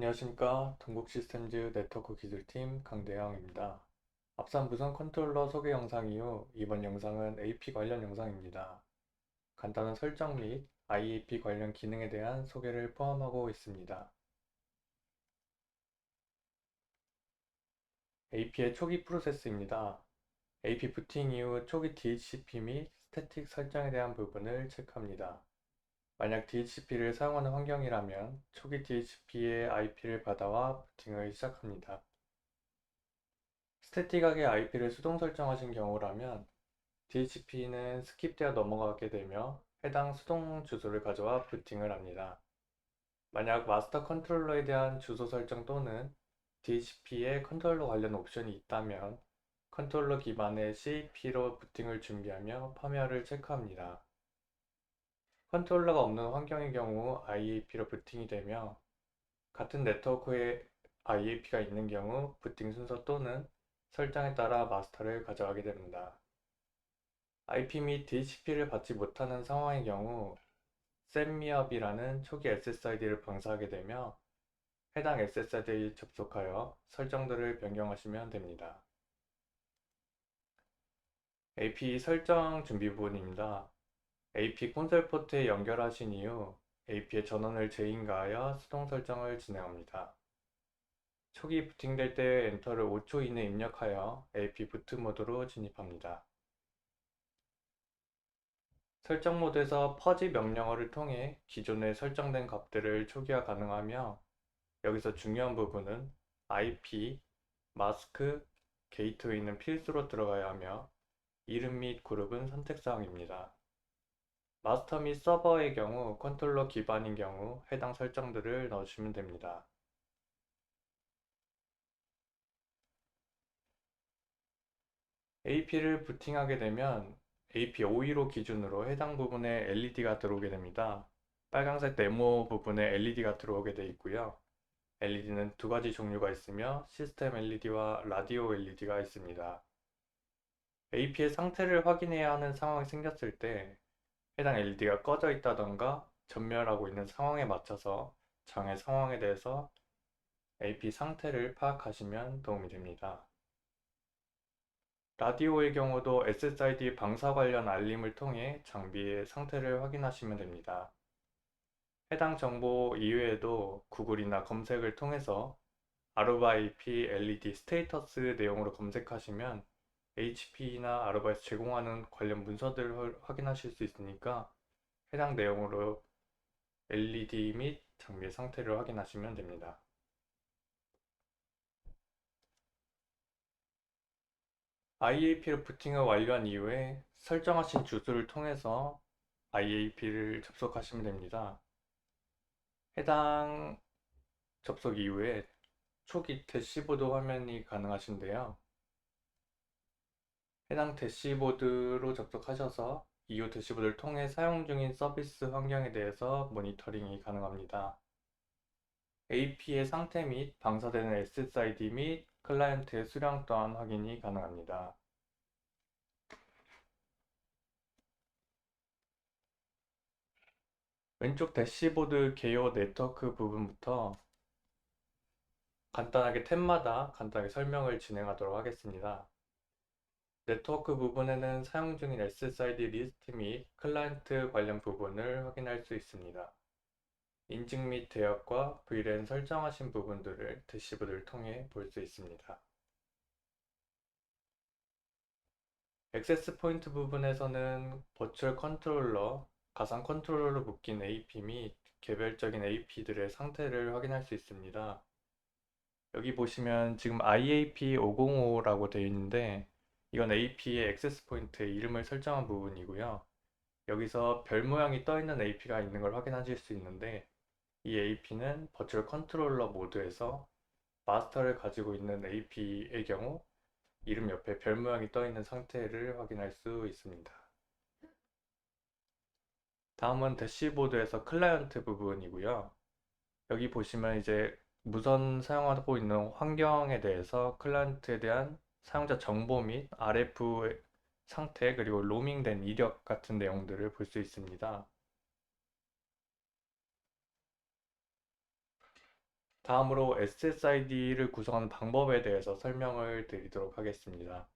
안녕하십니까. 동국시스템즈 네트워크 기술팀 강대영입니다. 앞선 무선 컨트롤러 소개 영상 이후 이번 영상은 AP 관련 영상입니다. 간단한 설정 및 IAP 관련 기능에 대한 소개를 포함하고 있습니다. AP의 초기 프로세스입니다. AP 부팅 이후 초기 DHCP 및 스태틱 설정에 대한 부분을 체크합니다. 만약 DHCP를 사용하는 환경이라면 초기 DHCP의 IP를 받아와 부팅을 시작합니다. 스태틱하게 IP를 수동 설정하신 경우라면 DHCP는 스킵되어 넘어가게 되며 해당 수동 주소를 가져와 부팅을 합니다. 만약 마스터 컨트롤러에 대한 주소 설정 또는 DHCP에 컨트롤러 관련 옵션이 있다면 컨트롤러 기반의 CAP로 부팅을 준비하며 펌웨어를 체크합니다. 컨트롤러가 없는 환경의 경우 IAP로 부팅이 되며 같은 네트워크에 IAP가 있는 경우 부팅 순서 또는 설정에 따라 마스터를 가져가게 됩니다. IP 및 DHCP를 받지 못하는 상황의 경우 setmeup이라는 초기 SSID를 방사하게 되며 해당 SSID에 접속하여 설정들을 변경하시면 됩니다. AP 설정 준비 부분입니다. AP 콘솔 포트에 연결하신 이후 AP의 전원을 재인가하여 수동 설정을 진행합니다. 초기 부팅될 때 엔터를 5초 이내 입력하여 AP 부트 모드로 진입합니다. 설정 모드에서 퍼지 명령어를 통해 기존에 설정된 값들을 초기화 가능하며 여기서 중요한 부분은 IP, 마스크, 게이트웨이는 필수로 들어가야 하며 이름 및 그룹은 선택사항입니다. 마스터 및 서버의 경우 컨트롤러 기반인 경우 해당 설정들을 넣어주시면 됩니다. AP를 부팅하게 되면 AP 515 기준으로 해당 부분에 LED가 들어오게 됩니다. 빨강색 네모 부분에 LED가 들어오게 되어 있고요. LED는 두 가지 종류가 있으며 시스템 LED와 라디오 LED가 있습니다. AP의 상태를 확인해야 하는 상황이 생겼을 때 해당 LED가 꺼져 있다던가 전멸하고 있는 상황에 맞춰서 장애 상황에 대해서 AP 상태를 파악하시면 도움이 됩니다. 라디오의 경우도 SSID 방사 관련 알림을 통해 장비의 상태를 확인하시면 됩니다. 해당 정보 이외에도 구글이나 검색을 통해서 아르바 IP LED 스테이터스 내용으로 검색하시면 HP나 아르바에서 제공하는 관련 문서들을 확인하실 수 있으니까 해당 내용으로 LED 및 장비의 상태를 확인하시면 됩니다. IAP로 부팅을 완료한 이후에 설정하신 주소를 통해서 IAP를 접속하시면 됩니다. 해당 접속 이후에 초기 대시보드 화면이 가능하신데요. 해당 대시보드로 접속하셔서 이후 대시보드를 통해 사용 중인 서비스 환경에 대해서 모니터링이 가능합니다. AP의 상태 및 방사되는 SSID 및 클라이언트의 수량 또한 확인이 가능합니다. 왼쪽 대시보드 개요 네트워크 부분부터 간단하게 탭마다 간단하게 설명을 진행하도록 하겠습니다. 네트워크 부분에는 사용 중인 SSID 리스트 및 클라이언트 관련 부분을 확인할 수 있습니다. 인증 및 대역과 VLAN 설정하신 부분들을 대시보드를 통해 볼 수 있습니다. 액세스 포인트 부분에서는 버추얼 컨트롤러, 가상 컨트롤러로 묶인 AP 및 개별적인 AP들의 상태를 확인할 수 있습니다. 여기 보시면 지금 IAP505라고 되어 있는데 이건 AP의 액세스 포인트의 이름을 설정한 부분이고요. 여기서 별 모양이 떠 있는 AP가 있는 걸 확인하실 수 있는데 이 AP는 버추얼 컨트롤러 모드에서 마스터를 가지고 있는 AP의 경우 이름 옆에 별 모양이 떠 있는 상태를 확인할 수 있습니다. 다음은 대시보드에서 클라이언트 부분이고요. 여기 보시면 이제 무선 사용하고 있는 환경에 대해서 클라이언트에 대한 사용자 정보 및 RF 상태 그리고 로밍된 이력 같은 내용들을 볼 수 있습니다. 다음으로 SSID를 구성하는 방법에 대해서 설명을 드리도록 하겠습니다.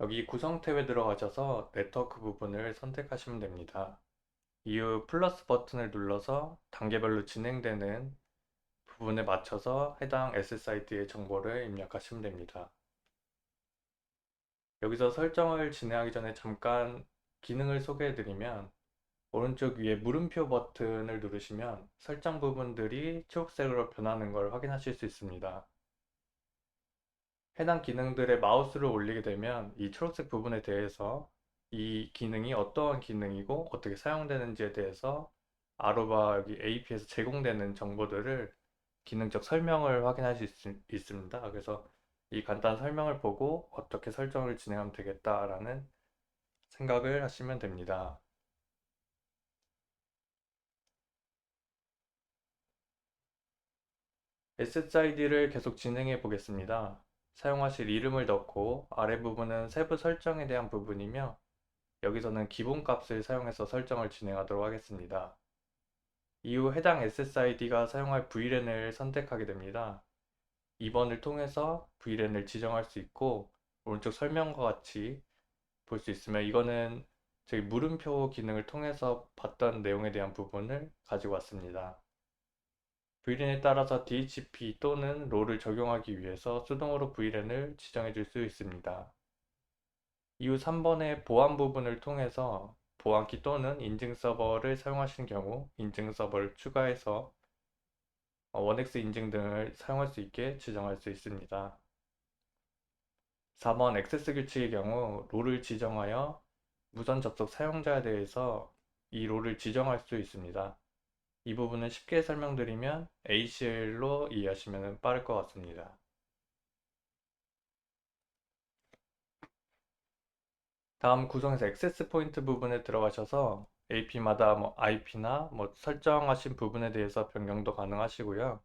여기 구성 탭에 들어가셔서 네트워크 부분을 선택하시면 됩니다. 이후 플러스 버튼을 눌러서 단계별로 진행되는 부분에 맞춰서 해당 SSID의 정보를 입력하시면 됩니다. 여기서 설정을 진행하기 전에 잠깐 기능을 소개해드리면 오른쪽 위에 물음표 버튼을 누르시면 설정 부분들이 초록색으로 변하는 걸 확인하실 수 있습니다. 해당 기능들의 마우스를 올리게 되면 이 초록색 부분에 대해서 이 기능이 어떠한 기능이고 어떻게 사용되는지에 대해서 아로바 여기 AP에서 제공되는 정보들을 기능적 설명을 확인할 수 있, 있습니다. 그래서 이 간단한 설명을 보고 어떻게 설정을 진행하면 되겠다라는 생각을 하시면 됩니다. SSID를 계속 진행해 보겠습니다. 사용하실 이름을 넣고 아래 부분은 세부 설정에 대한 부분이며 여기서는 기본 값을 사용해서 설정을 진행하도록 하겠습니다. 이후 해당 SSID가 사용할 VLAN을 선택하게 됩니다. 2번을 통해서 VLAN을 지정할 수 있고 오른쪽 설명과 같이 볼 수 있으며 이거는 저희 물음표 기능을 통해서 봤던 내용에 대한 부분을 가지고 왔습니다. VLAN에 따라서 DHCP 또는 롤을 적용하기 위해서 수동으로 VLAN을 지정해 줄 수 있습니다. 이후 3번의 보안 부분을 통해서 보안키 또는 인증 서버를 사용하시는 경우 인증 서버를 추가해서 원엑스 인증 등을 사용할 수 있게 지정할 수 있습니다. 4번 액세스 규칙의 경우 롤을 지정하여 무선 접속 사용자에 대해서 이 롤을 지정할 수 있습니다. 이 부분은 쉽게 설명드리면 ACL로 이해하시면 빠를 것 같습니다. 다음 구성에서 액세스 포인트 부분에 들어가셔서 AP마다 뭐 IP나 뭐 설정하신 부분에 대해서 변경도 가능하시고요.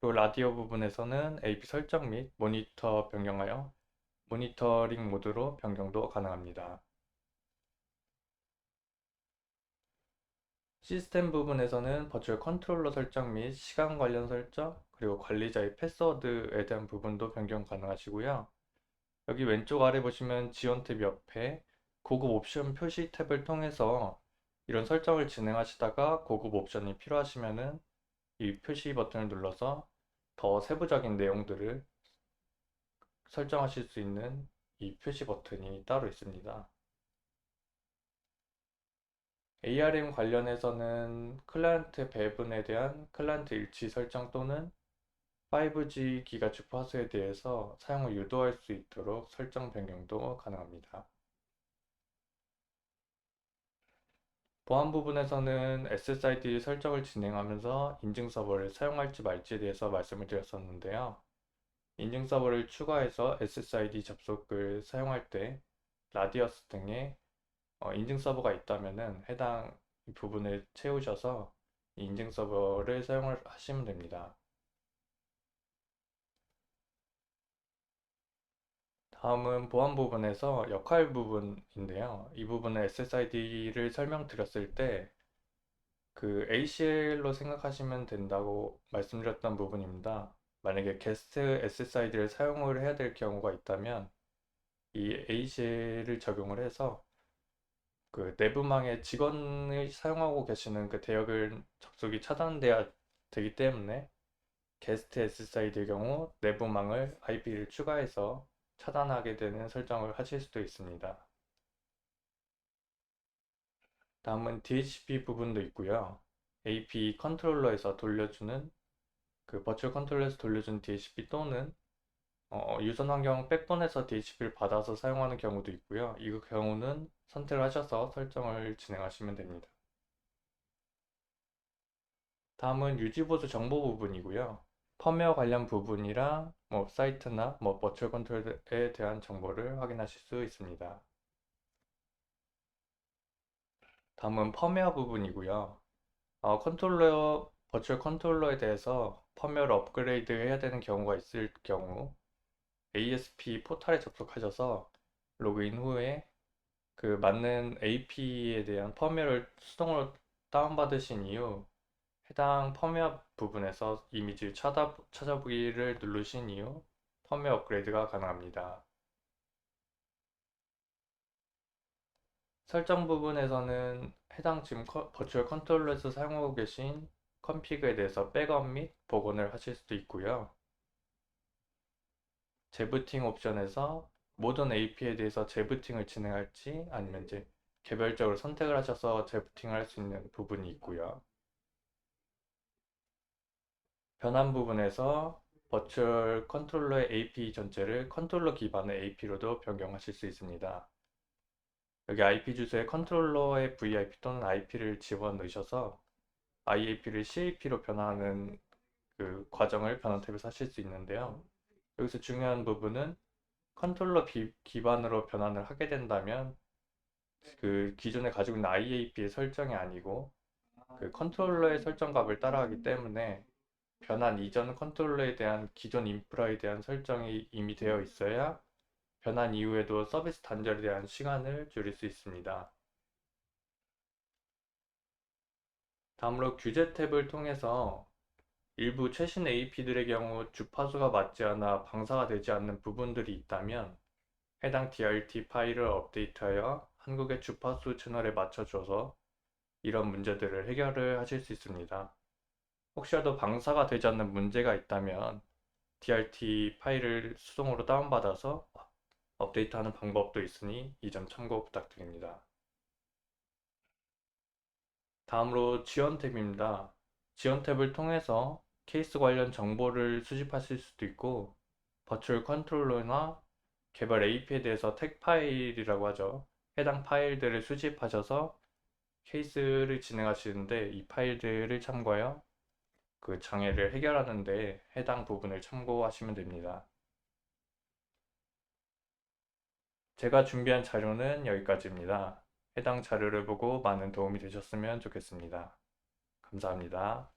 그리고 라디오 부분에서는 AP 설정 및 모니터 변경하여 모니터링 모드로 변경도 가능합니다. 시스템 부분에서는 버추얼 컨트롤러 설정 및 시간 관련 설정, 그리고 관리자의 패스워드에 대한 부분도 변경 가능하시고요. 여기 왼쪽 아래 보시면 지원 탭 옆에 고급 옵션 표시 탭을 통해서 이런 설정을 진행하시다가 고급 옵션이 필요하시면은 이 표시 버튼을 눌러서 더 세부적인 내용들을 설정하실 수 있는 이 표시 버튼이 따로 있습니다. ARM 관련해서는 클라이언트 배분에 대한 클라이언트 일치 설정 또는 5G 기가 주파 수에 대해서 사용을 유도할 수 있도록 설정 변경도 가능합니다. 보안 부분에서는 SSID 설정을 진행하면서 인증 서버를 사용할지 말지에 대해서 말씀을 드렸었는데요. 인증 서버를 추가해서 SSID 접속을 사용할 때 라디어스 등의 어, 인증 서버가 있다면 해당 부분을 채우셔서 인증 서버를 사용을 하시면 됩니다. 다음은 보안 부분에서 역할 부분인데요. 이 부분은 SSID를 설명드렸을 때 그 ACL로 생각하시면 된다고 말씀드렸던 부분입니다. 만약에 게스트 SSID를 사용을 해야 될 경우가 있다면 이 ACL을 적용을 해서 그 내부망에 직원을 사용하고 계시는 그 대역을 접속이 차단돼야 되기 때문에 게스트 SSID의 경우 내부망을 IP를 추가해서 차단하게 되는 설정을 하실 수도 있습니다. 다음은 DHCP 부분도 있고요. AP 컨트롤러에서 돌려주는 그 버추얼 컨트롤러에서 돌려준 DHCP 또는 어, 유선 환경 백본에서 DHCP를 받아서 사용하는 경우도 있고요. 이 경우는 선택을 하셔서 설정을 진행하시면 됩니다. 다음은 유지보수 정보 부분이고요. 펌웨어 관련 부분이랑 뭐 사이트나 뭐 버추얼 컨트롤에 대한 정보를 확인하실 수 있습니다. 다음은 펌웨어 부분이고요. 어, 컨트롤러, 버추얼 컨트롤러에 대해서 펌웨어를 업그레이드 해야 되는 경우가 있을 경우 ASP 포탈에 접속하셔서 로그인 후에 그 맞는 AP에 대한 펌웨어를 수동으로 다운받으신 이후 해당 펌웨어 부분에서 이미지를 찾아, 찾아보기를 누르신 이후 펌웨어 업그레이드가 가능합니다. 설정 부분에서는 해당 지금 커- 버추얼 컨트롤러에서 사용하고 계신 컴피그에 대해서 백업 및 복원을 하실 수도 있고요. 재부팅 옵션에서 모든 AP에 대해서 재부팅을 진행할지 아니면 이제 개별적으로 선택을 하셔서 재부팅을 할 수 있는 부분이 있고요. 변환 부분에서 버추얼 컨트롤러의 AP 전체를 컨트롤러 기반의 AP로도 변경하실 수 있습니다. 여기 IP 주소에 컨트롤러의 VIP 또는 IP를 집어 넣으셔서 IAP를 CAP로 변화하는 그 과정을 변환 탭에서 하실 수 있는데요. 여기서 중요한 부분은 컨트롤러 비- 기반으로 변환을 하게 된다면 그 기존에 가지고 있는 IAP의 설정이 아니고 그 컨트롤러의 설정 값을 따라가기 때문에 변환 이전 컨트롤러에 대한 기존 인프라에 대한 설정이 이미 되어 있어야 변환 이후에도 서비스 단절에 대한 시간을 줄일 수 있습니다. 다음으로 규제 탭을 통해서 일부 최신 AP들의 경우 주파수가 맞지 않아 방사가 되지 않는 부분들이 있다면 해당 DRT 파일을 업데이트하여 한국의 주파수 채널에 맞춰줘서 이런 문제들을 해결을 하실 수 있습니다. 혹시라도 방사가 되지 않는 문제가 있다면 DRT 파일을 수동으로 다운받아서 업데이트하는 방법도 있으니 이 점 참고 부탁드립니다. 다음으로 지원 탭입니다. 지원 탭을 통해서 케이스 관련 정보를 수집하실 수도 있고 버추얼 컨트롤러나 개발 AP에 대해서 텍 파일이라고 하죠. 해당 파일들을 수집하셔서 케이스를 진행하시는데 이 파일들을 참고하여 그 장애를 해결하는데 해당 부분을 참고하시면 됩니다. 제가 준비한 자료는 여기까지입니다. 해당 자료를 보고 많은 도움이 되셨으면 좋겠습니다. 감사합니다.